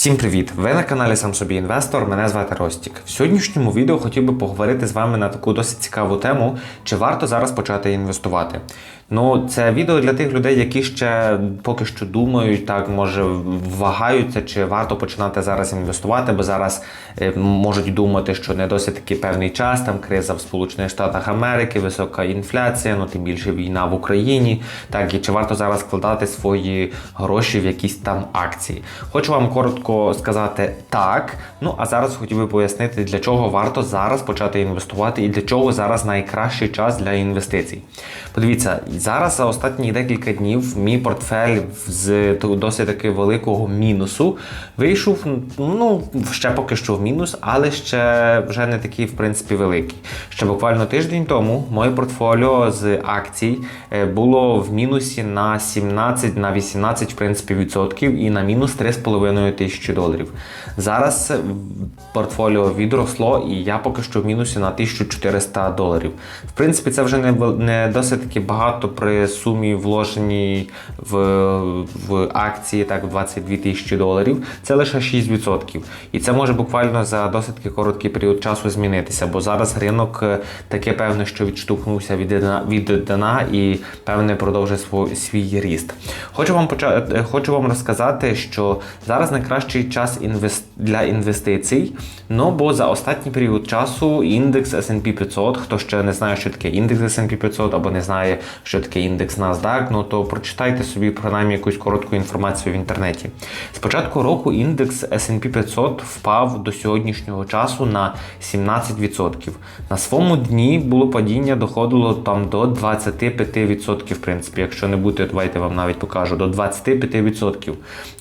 Всім привіт! Ви на каналі Сам Собі Інвестор. Мене звати Ростік. В сьогоднішньому відео хотів би поговорити з вами на таку досить цікаву тему, чи варто зараз почати інвестувати. Ну, це відео для тих людей, які ще поки що думають, так може вагаються, чи варто починати зараз інвестувати, бо зараз е, можуть думати, що не досить такий певний час, там криза в Сполучених Штатах Америки, висока інфляція, ну тим більше війна в Україні. Так і чи варто зараз вкладати свої гроші в якісь там акції? Хочу вам коротко сказати так. Ну а зараз хотів би пояснити, для чого варто зараз почати інвестувати і для чого зараз найкращий час для інвестицій. Подивіться, зараз за останні декілька днів мій портфель з досить таки великого мінусу вийшов. Ну ще поки що в мінус, але ще вже не такий, в принципі, великий. Ще буквально тиждень тому моє портфоліо з акцій е, було в мінусі на 17 на 18 в принципі відсотків і на мінус 3,5 тисячі доларів. Зараз портфоліо відросло, і я поки що в мінусі на 1400 доларів. В принципі, це вже не не досить таки багато при сумі вложеній в в акції, так, 22 тисячі доларів. Це лише 6%. І це може буквально за досить короткий період часу змінитися, бо зараз ринок е, таке певне, що відштовхнувся від дна, від дна і певне продовжує свій, свій ріст. Хочу вам почати, е, хочу вам розказати, що зараз найкращий час інвест... для інвестицій. Ну бо за останній період часу індекс S&P 500, хто ще не знає, що таке індекс S&P 500 або не знає, що таке індекс NASDAQ, ну то прочитайте собі принаймні якусь коротку інформацію в інтернеті. З початку року індекс S&P 500 впав до сьогоднішнього часу на 17%. На своєму дні було падіння, доходило там до 25%, в принципі, якщо не бути, давайте вам навіть покажу, до 25%.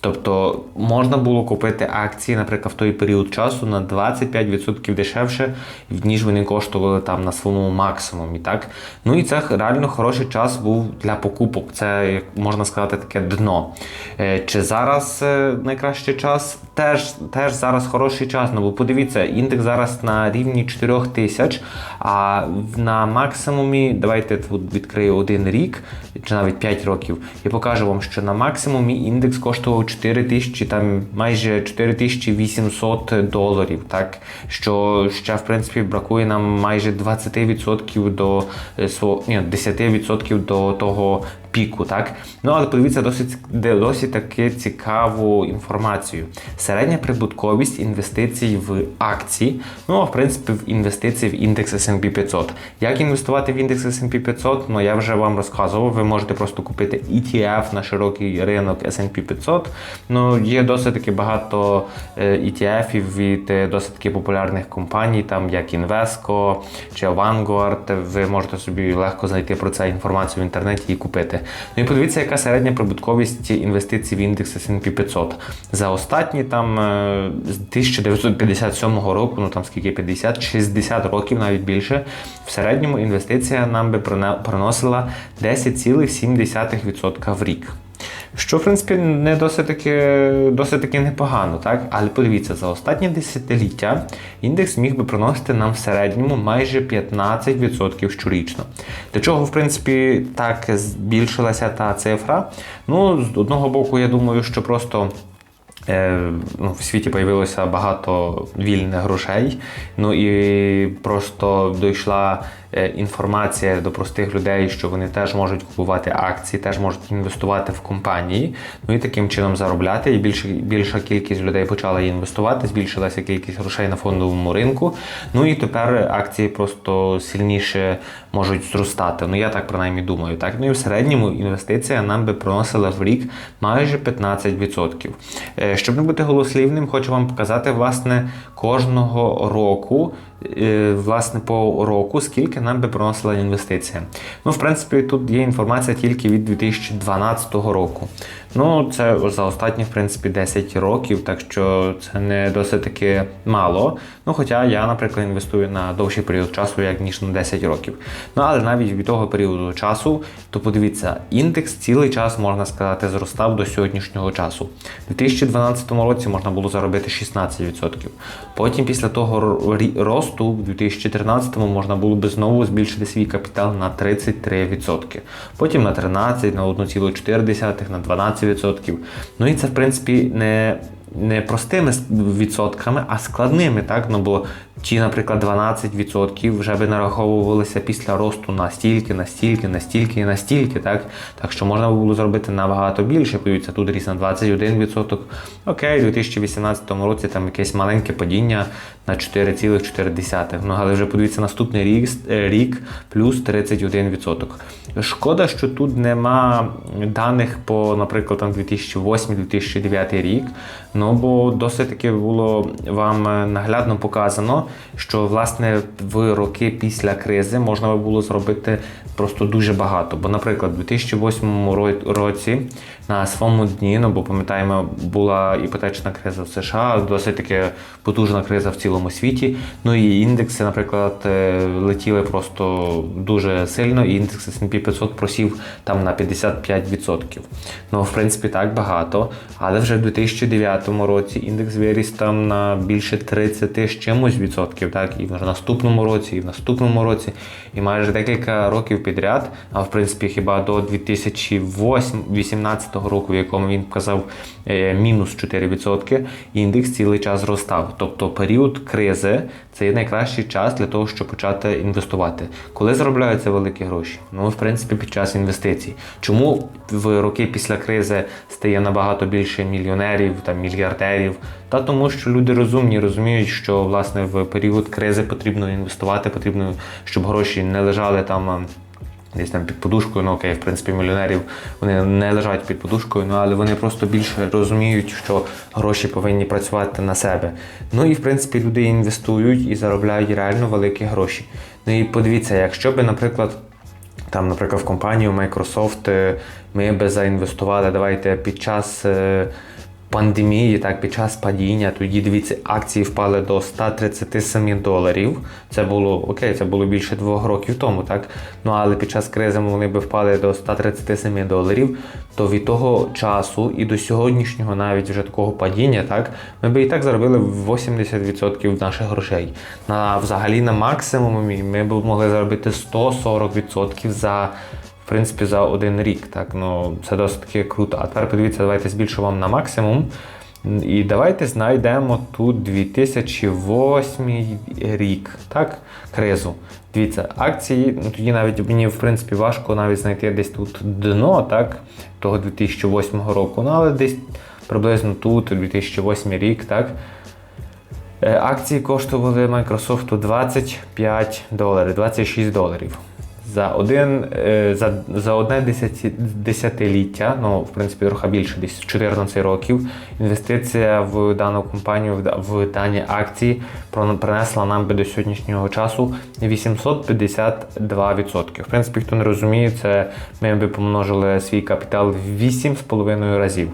Тобто можна було купити акції, наприклад, в той період часу на 25% дешевше, ніж вони коштували там на своєму максимумі. так? Ну і це реально хороший час був для покупок. Це, як можна сказати, таке дно. Е, чи зараз е, найкращий час? Теж теж зараз хороший час. Ну бо подивіться, індекс зараз на рівні 4 тисяч, а на максимумі, давайте тут відкрию один рік, чи навіть 5 років, і покажу вам, що на максимумі індекс коштував 4 тисячі, там майже 4800 доларів. Так що ще в принципі бракує нам майже 20% до е, ні, 10% до того піку. так? Ну, але подивіться досить досить таки цікаву інформацію. Середня прибутковість інвестицій в акції, ну, а в принципі, в інвестиції в індекс S&P 500. Як інвестувати в індекс S&P 500? Ну, я вже вам розказував. Ви можете просто купити ETF на широкий ринок S&P 500. Ну, є досить таки багато ETF від досить таки популярних компаній, там як Invesco чи Vanguard. Ви можете собі легко знайти про це інформацію в інтернеті і купити. Ну і подивіться, яка середня прибутковість інвестицій в індекс S&P 500. За останні там е, з 1957 року, ну там скільки 50-60 років, навіть більше, в середньому інвестиція нам би приносила 10,7% в рік. Що, в принципі, не досить таки досить таки непогано, так? Але подивіться, за останні десятиліття індекс міг би приносити нам в середньому майже 15% щорічно. Для чого, в принципі, так збільшилася та цифра? Ну, з одного боку, я думаю, що просто. Е, ну, В світі з'явилося багато вільних грошей, ну і просто дійшла інформація до простих людей, що вони теж можуть купувати акції, теж можуть інвестувати в компанії, ну і таким чином заробляти. І більше, більша кількість людей почала інвестувати, збільшилася кількість грошей на фондовому ринку. Ну і тепер акції просто сильніше можуть зростати. Ну я так принаймні думаю. Так? Ну і в середньому інвестиція нам би приносила в рік майже 15%. Е, щоб не бути голослівним, хочу вам показати, власне, кожного року. Е, власне, по року, скільки нам би приносила інвестиція. Ну, в принципі, тут є інформація тільки від 2012 року. Ну, це за останні, в принципі, 10 років, так що це не досить таки мало. Ну, хоча я, наприклад, інвестую на довший період часу, як ніж на 10 років. Ну, але навіть від того періоду часу, то подивіться, індекс цілий час, можна сказати, зростав до сьогоднішнього часу. У 2012 році можна було заробити 16%. Потім, після того росту, у 2013 можна було би знову збільшити свій капітал на 33%. Потім на 13%, на 1,4%, на 12%. 15%. Ну і це, в принципі, не не простими відсотками, а складними. Так? Ну, бо ті, наприклад, 12% вже би нараховувалися після росту настільки, настільки, настільки і настільки. Так? так що можна було зробити набагато більше. Подивіться, тут ріс на 21%. Окей, у 2018 році там якесь маленьке падіння на 4,4. Ну, але вже подивіться, наступний рік, е, рік плюс 31%. Шкода, що тут нема даних по, наприклад, 2008-2009 рік. Ну бо досить таки було вам е, наглядно показано, що власне в роки після кризи можна було зробити просто дуже багато. Бо, наприклад, у 2008 році на своєму дні, ну бо пам'ятаємо, була іпотечна криза в США, досить таки потужна криза в цілому світі. Ну і індекси, наприклад, е, летіли просто дуже сильно, і індекс S&P 500 просів там на 55%. Ну, в принципі, так багато. Але вже в 2009 році індекс виріс там на більше 30 з чимось відсотків, так, і в наступному році, і в наступному році, і майже декілька років підряд, а в принципі хіба до 2018 року, в якому він показав е, мінус 4%, індекс цілий час зростав. Тобто період кризи це є найкращий час для того, щоб почати інвестувати. Коли заробляються великі гроші? Ну, в принципі, під час інвестицій. Чому в роки після кризи стає набагато більше мільйонерів та мільярдерів? Та тому, що люди розумні, розуміють, що власне в період кризи потрібно інвестувати, потрібно, щоб гроші не лежали там. Десь там під подушкою, ну окей, в принципі, мільйонерів вони не лежать під подушкою, ну але вони просто більше розуміють, що гроші повинні працювати на себе. Ну і в принципі люди інвестують і заробляють реально великі гроші. Ну і подивіться, якщо би, наприклад, там, наприклад, в компанію Microsoft е, ми би заінвестували, давайте під час. Пандемії, так, під час падіння, тоді дивіться, акції впали до 137 доларів. Це було окей, це було більше двох років тому, так? Ну але під час кризи вони би впали до 137 доларів. То від того часу і до сьогоднішнього навіть вже такого падіння, так, ми би і так заробили 80% наших грошей. На взагалі на максимумі ми б могли заробити 140% за в принципі, за один рік. Так, ну це досить таки круто. А тепер подивіться, давайте збільшу вам на максимум. І давайте знайдемо тут 2008 рік, так, кризу. Дивіться, акції, ну тоді навіть мені в принципі важко навіть знайти десь тут дно, так, того 2008 року. Ну, але десь приблизно тут, 2008 рік, так. Е, Акції коштували Microsoft 25 доларів, 26 доларів. За один е, за, за одне десятиліття, ну в принципі трохи більше, десь 14 років. Інвестиція в дану компанію, в, дані акції принесла нам би до сьогоднішнього часу 852%. В принципі, хто не розуміє, це ми би помножили свій капітал в 8,5 разів.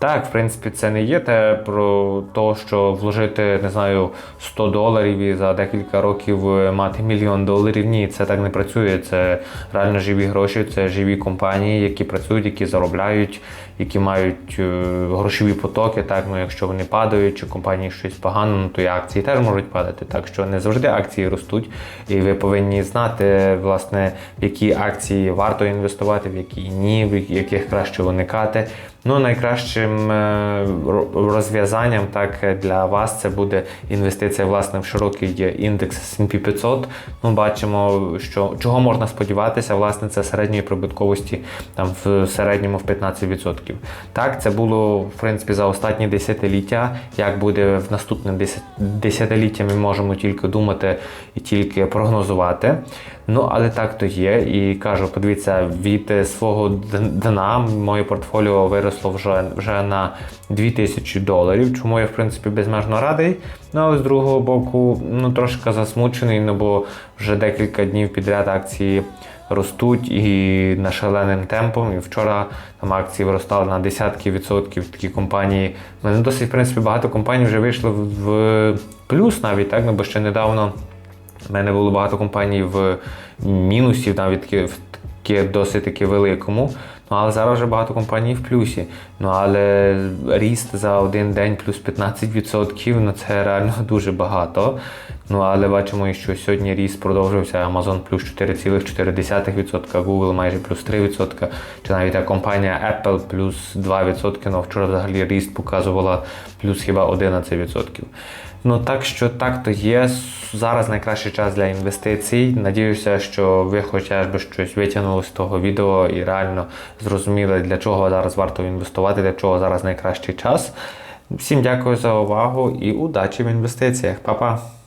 Так, в принципі, це не є те про те, що вложити, не знаю, 100 доларів і за декілька років е, мати мільйон доларів. Ні, це так не працює. Це реально живі гроші, це живі компанії, які працюють, які заробляють, які мають е, грошові потоки. Так, ну якщо вони падають, чи компанії щось погано, ну то і акції теж можуть падати. Так що не завжди акції ростуть, і ви повинні знати, власне, в які акції варто інвестувати, в які ні, в яких краще уникати. Ну, найкращим е, розв'язанням так для вас це буде інвестиція власне в широкий індекс S&P 500. Ну, бачимо, що чого можна сподіватися, власне, це середньої прибутковості там в середньому в 15%. Так, це було в принципі за останні десятиліття. Як буде в наступне десятиліття, ми можемо тільки думати і тільки прогнозувати. Ну, але так то є. І кажу, подивіться, від е, свого дна моє портфоліо виросло вже, вже на 2000 доларів, чому я в принципі безмежно радий. Ну, але з другого боку, ну трошки засмучений, ну бо вже декілька днів підряд акції ростуть і на шаленим темпом. І вчора там акції виростали на десятки відсотків. Такі компанії. У мене досить, в принципі, багато компаній вже вийшли в в плюс навіть, так, ну, бо ще недавно. У мене було багато компаній в мінусі, навіть в таки досить таки великому. Ну але зараз вже багато компаній в плюсі. Ну але ріст за один день плюс 15%, ну це реально дуже багато. Ну але бачимо, що сьогодні ріст продовжився. Amazon плюс 4,4%, Google майже плюс 3%, чи навіть компанія Apple плюс 2%, ну вчора взагалі ріст показувала плюс хіба 11%. Ну так що так то є. Зараз найкращий час для інвестицій. Надіюся, що ви хоча б щось витягнули з того відео і реально зрозуміли, для чого зараз варто інвестувати, для чого зараз найкращий час. Всім дякую за увагу і удачі в інвестиціях. Па-па!